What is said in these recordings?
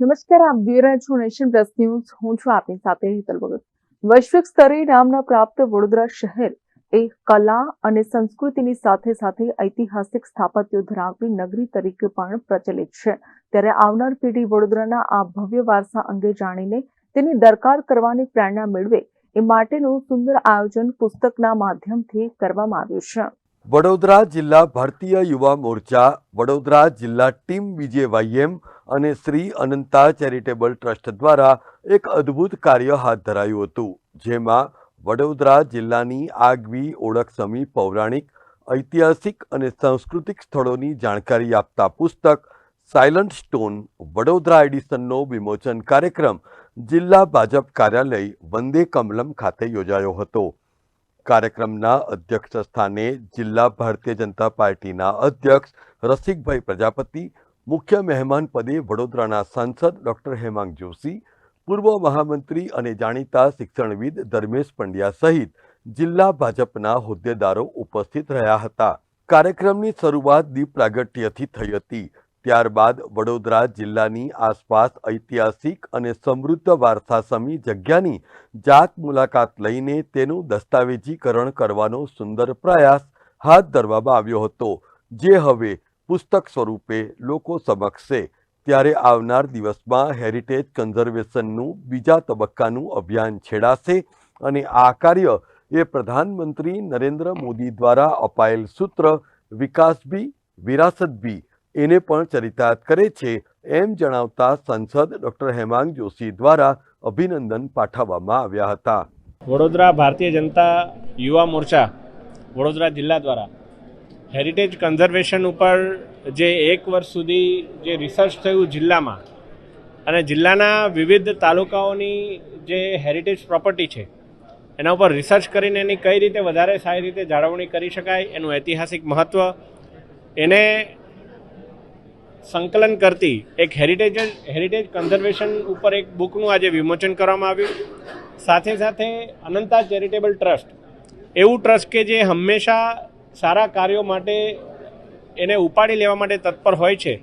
નમસ્કાર, આપ જોઈ રહ્યા છો નેશન પ્લસ ન્યૂઝ. હું છું આપની સાથે હેતલ ભગત. વૈશ્વિક સ્તરે નામના પ્રાપ્ત વડોદરા શહેર એ કલા અને સંસ્કૃતિની સાથે સાથે ઐતિહાસિક સ્થાપત્યો ધરાવતી નગરી તરીકે પણ પ્રચલિત છે. ત્યારે આવનાર પેઢી વડોદરાના આ ભવ્ય વારસા અંગે જાણીને તેની દરકાર કરવાની પ્રેરણા મેળવે એ માટેનું સુંદર આયોજન પુસ્તકના માધ્યમથી કરવામાં આવ્યું છે. વડોદરા જિલ્લા ભારતીય યુવા મોરચા, વડોદરા જિલ્લા ટીમ બીજેવાયએમ અને શ્રી અનંતા ચેરિટેબલ ટ્રસ્ટ દ્વારા એક અદ્ભુત કાર્ય હાથ ધરાયું હતું, જેમાં વડોદરા જિલ્લાની આગવી ઓળખ સમી પૌરાણિક, ઐતિહાસિક અને સાંસ્કૃતિક સ્થળોની જાણકારી આપતા પુસ્તક સાયલન્ટ સ્ટોન વડોદરા એડિશનનો વિમોચન કાર્યક્રમ જિલ્લા ભાજપ કાર્યાલય વંદે કમલમ ખાતે યોજાયો હતો. કાર્યક્રમના અધ્યક્ષ સ્થાને જિલ્લા ભારતીય જનતા પાર્ટીના અધ્યક્ષ રસિકભાઈ પ્રજાપતિ મુખ્ય મહેમાન પદે વડોદરાના સાંસદ ડોક્ટર હેમાંગ જોશી, પૂર્વ મહામંત્રી અને જાણીતા શિક્ષણવિદ ધર્મેશ પંડ્યા સહિત જિલ્લા ભાજપના હોદ્દેદારો ઉપસ્થિત રહ્યા હતા. કાર્યક્રમની શરૂઆત દીપ પ્રાગટ્યથી થઈ હતી. ત્યારબાદ વડોદરા જિલ્લાની આસપાસ ઐતિહાસિક અને સમૃદ્ધ વારસાસમી જગ્યાની જાત મુલાકાત લઈને તેનું દસ્તાવેજીકરણ કરવાનો સુંદર પ્રયાસ હાથ ધરવામાં આવ્યો હતો. જે હવે પુસ્તક સ્વરૂપે લોકો સમક્ષ ત્યારે આવનાર દિવસમાં હેરિટેજ કન્ઝર્વેશનનું બીજા તબક્કાનું અભિયાન છેડાશે અને આ કાર્ય એ પ્રધાનમંત્રી નરેન્દ્ર મોદી દ્વારા અપાયેલ સૂત્ર વિકાસ બી, વિરાસત બી, એને પણ ચરિતાર્થ કરે છે એમ જણાવતા સંસદ ડોક્ટર હેમાંગ જોશી દ્વારા અભિનંદન પાઠવવામાં આવ્યા હતા. વડોદરા ભારતીય જનતા યુવા મોરચા વડોદરા જિલ્લા દ્વારા હેરિટેજ કન્ઝર્વેશન ઉપર જે એક વર્ષ સુધી જે રિસર્ચ થયું જિલ્લામાં, અને જિલ્લાના વિવિધ તાલુકાઓની જે હેરિટેજ પ્રોપર્ટી છે, એના ઉપર રિસર્ચ કરીને એની કઈ રીતે વધારે સારી રીતે જાળવણી કરી શકાય, એનું ઐતિહાસિક મહત્ત્વ એને સંકલન કરતી એક હેરિટેજ હેરિટેજ કન્ઝર્વેશન ઉપર એક બુકનું આજે વિમોચન કરવામાં આવ્યું. સાથે સાથે અનંતા ચેરિટેબલ ટ્રસ્ટ એવું ટ્રસ્ટ કે જે હંમેશા સારા કાર્યો માટે એને ઉપાડી લેવા માટે તત્પર હોય છે.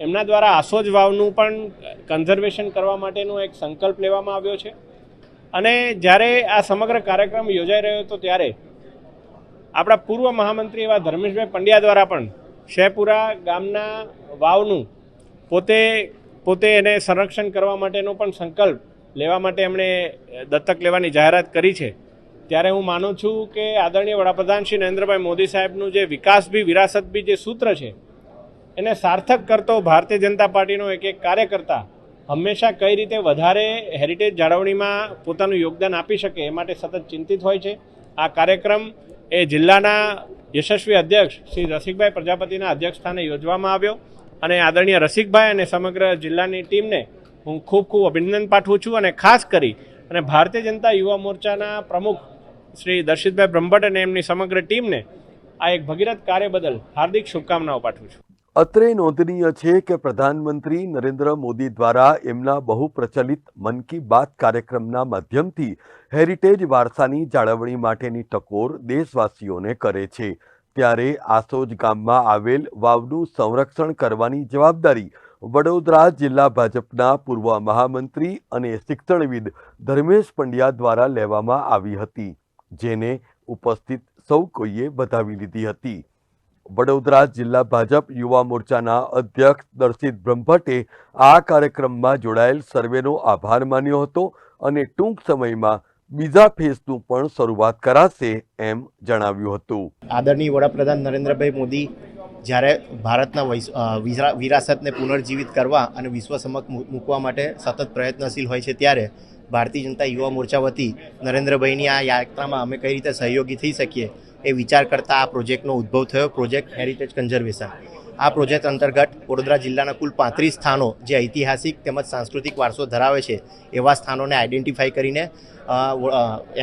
એમના દ્વારા આસોજ વાવનું પણ કન્ઝર્વેશન કરવા માટેનો એક સંકલ્પ લેવામાં આવ્યો છે. અને જ્યારે આ સમગ્ર કાર્યક્રમ યોજાઈ રહ્યો હતો ત્યારે આપણા પૂર્વ મહામંત્રી એવા ધર્મેશભાઈ પંડ્યા દ્વારા પણ શેપુરા ગામના વાવનું પોતે પોતે એને સંરક્ષણ કરવા માટેનો પણ સંકલ્પ લેવા માટે એમણે દત્તક લેવાની જાહેરાત કરી છે. ત્યારે હું માનું છું કે આદરણીય વડાપ્રધાન શ્રી નરેન્દ્રભાઈ મોદી સાહેબનું જે વિકાસ બી, વિરાસત બી જે સૂત્ર છે, એને સાર્થક કરતો ભારતીય જનતા પાર્ટીનો એક એક કાર્યકર્તા હંમેશા કઈ રીતે વધારે હેરિટેજ જાળવણીમાં પોતાનું યોગદાન આપી શકે એ માટે સતત ચિંતિત હોય છે. આ કાર્યક્રમ એ જિલ્લાના યશસ્વી અધ્યક્ષ શ્રી રસિકભાઈ પ્રજાપતિના અધ્યક્ષ સ્થાને યોજવામાં આવ્યો અને આદરણીય રસિકભાઈ અને સમગ્ર જિલ્લાની ટીમને હું ખૂબ ખૂબ અભિનંદન પાઠવું છું અને ખાસ કરી અને ભારતીય જનતા યુવા મોરચાના પ્રમુખ શ્રી દર્શિતભાઈ બ્રહ્મભટ્ટ અને એમની સમગ્ર ટીમને આ એક ભગીરથ કાર્ય બદલ હાર્દિક શુભકામનાઓ પાઠવું છું. અત્રે નોંધનીય છે કે પ્રધાનમંત્રી નરેન્દ્ર મોદી દ્વારા એમના બહુ પ્રચલિત મન કી બાત કાર્યક્રમના માધ્યમથી હેરિટેજ વારસાની જાળવણી માટેની ટકોર દેશવાસીઓને કરે છે. ત્યારે આસોજ ગામમાં આવેલ વાવનું સંરક્ષણ કરવાની જવાબદારી વડોદરા જિલ્લા ભાજપના પૂર્વ મહામંત્રી અને શિક્ષણવિદ ધર્મેશ પંડ્યા દ્વારા લેવામાં આવી હતી. જેને ઉપસ્થિત સૌ કોઈએ વધાવી લીધી હતી. વડોદરા જિલ્લા ભાજપ યુવા મોરચાના અધ્યક્ષ દર્શિત બ્રહ્મભટ્ટે આ કાર્યક્રમમાં જોડાયેલ સર્વેનો આભાર માન્યો હતો અને ટૂંક સમયમાં બીજા ફેઝનું પણ શરૂઆત કરાશે એમ જણાવ્યું હતું. આદરણીય વડાપ્રધાન નરેન્દ્રભાઈ મોદી જ્યારે ભારતના વિરાસતને પુનર્જીવિત કરવા અને વિશ્વ સમક્ષ મૂકવા માટે સતત પ્રયત્નશીલ હોય છે ત્યારે ભારતીય જનતા યુવા મોરચા વતી નરેન્દ્રભાઈની આ યાત્રામાં અમે કઈ રીતે સહયોગી થઈ શકીએ એ વિચાર કરતા આ પ્રોજેક્ટનો ઉદ્ભવ થયો, પ્રોજેક્ટ હેરિટેજ કન્ઝર્વેશન આ પ્રોજેક્ટ અંતર્ગત વડોદરા જિલ્લાના કુલ પાંત્રીસ સ્થાનો જે ઐતિહાસિક તેમજ સાંસ્કૃતિક વારસો ધરાવે છે, એવા સ્થાનોને આઈડેન્ટિફાઈ કરીને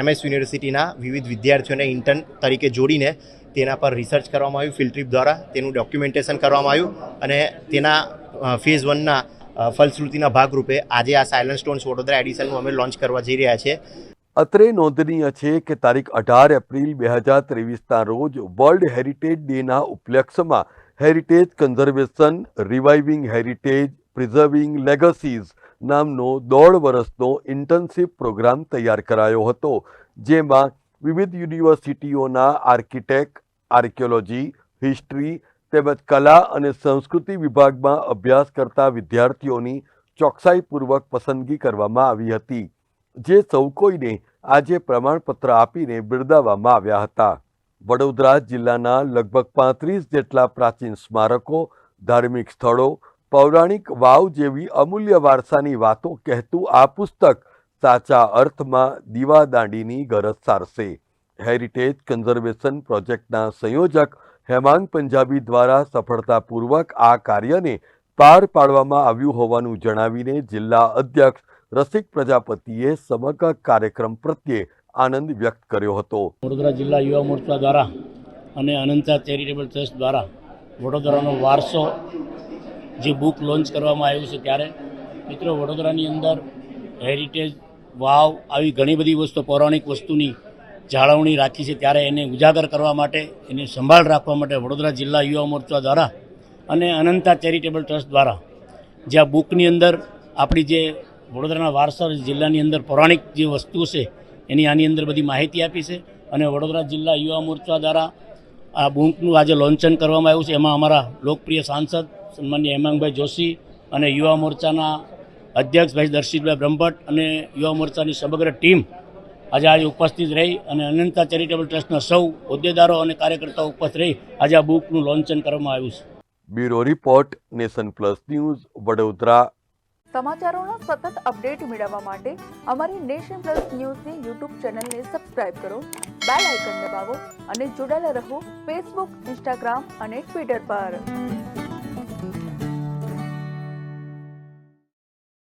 એમએસ યુનિવર્સિટીના વિવિધ વિદ્યાર્થીઓને ઇન્ટર્ન તરીકે જોડીને તેના પર રિસર્ચ કરવામાં આવ્યું ફિલ્ડ ટ્રીપ દ્વારા તેનું ડોક્યુમેન્ટેશન કરવામાં આવ્યું અને તેના ફેઝ વનના ફલશ્રુતિના ભાગરૂપે આજે આ સાયલન્ટ સ્ટોન્સ વડોદરા એડિશનનું અમે લોન્ચ કરવા જઈ રહ્યા છીએ. અત્રે નોંધનીય છે કે તારીખ અઢાર એપ્રિલ બે હજાર ત્રેવીસના રોજ વર્લ્ડ હેરિટેજ ડેના ઉપલક્ષમાં heritage conservation reviving heritage preserving legacies નામનો દોઢ વર્ષનો ઇન્ટર્નશીપ પ્રોગ્રામ તૈયાર કરાયો હતો, જેમાં વિવિધ યુનિવર્સિટીઓના આર્કિટેક્ટ આર્કિયોલોજી હિસ્ટ્રી તેમજ કલા અને સંસ્કૃતિ વિભાગમાં અભ્યાસ કરતા વિદ્યાર્થીઓની ચોકસાઈપૂર્વક પસંદગી કરવામાં આવી હતી, જે સૌ કોઈને આજે પ્રમાણપત્ર આપીને બિરદાવવામાં આવ્યા હતા. વડોદરા જિલ્લાના લગભગ પાંત્રીસ જેટલા પ્રાચીન સ્મારકો, ધાર્મિક સ્થળો, પૌરાણિક વાવ જેવી અમૂલ્ય વારસાની વાતો કહેતું આ પુસ્તક સાચા અર્થમાં દીવાદાંડીની ગરજ સારશે. હેરિટેજ કન્ઝર્વેશન પ્રોજેક્ટના સંયોજક હેમાંગ પંજાબી દ્વારા સફળતાપૂર્વક આ કાર્યને પાર પાડવામાં આવ્યું હોવાનું જણાવીને જિલ્લા અધ્યક્ષ રસિક પ્રજાપતિએ સમગ્ર કાર્યક્રમ પ્રત્યે આનંદ વ્યક્ત કર્યો હતો. વડોદરા જિલ્લા યુવા મોરચા દ્વારા અને અનંતા ચેરિટેબલ ટ્રસ્ટ દ્વારા વડોદરાનો વારસો જે બુક લોન્ચ કરવામાં આવ્યું છે ત્યારે, મિત્રો, વડોદરાની અંદર હેરિટેજ વાવ આવી ઘણી બધી વસ્તુ, પૌરાણિક વસ્તુની જાળવણી રાખી છે ત્યારે એને ઉજાગર કરવા માટે, એની સંભાળ રાખવા માટે વડોદરા જિલ્લા યુવા મોરચા દ્વારા અને અનંતા ચેરિટેબલ ટ્રસ્ટ દ્વારા જે આ બુકની અંદર આપણી જે વડોદરાના વારસા જિલ્લાની અંદર પૌરાણિક જે વસ્તુ છે, એની આની અંદર બધી માહિતી આપી છે અને વડોદરા જિલ્લા યુવા મોરચા દ્વારા આ બુકનું આજે લોન્ચન કરવામાં આવ્યું છે. એમાં અમારા લોકપ્રિય સાંસદ સન્માન્ય હેમાંગભાઈ જોશી અને યુવા મોરચાના અધ્યક્ષ ભાઈ દર્શિતભાઈ બ્રહ્મભટ્ટ અને યુવા મોરચાની સમગ્ર ટીમ આજે આજે ઉપસ્થિત રહી અને અનંતા ચેરિટેબલ ટ્રસ્ટના સૌ હોદ્દેદારો અને કાર્યકર્તાઓ ઉપસ્થિત રહી આજે આ બુકનું લોન્ચન કરવામાં આવ્યું છે. Bureau report nation plus news Vadodara. સમાચારોના સતત અપડેટ મેળવવા માટે અમારી નેશન પ્લસ ન્યૂઝની યુટ્યુબ ચેનલને સબસ્ક્રાઇબ કરો બેલ આઇકન દબાવો અને જોડાયેલા રહો ફેસબુક ઇન્સ્ટાગ્રામ અને ટ્વિટર પર.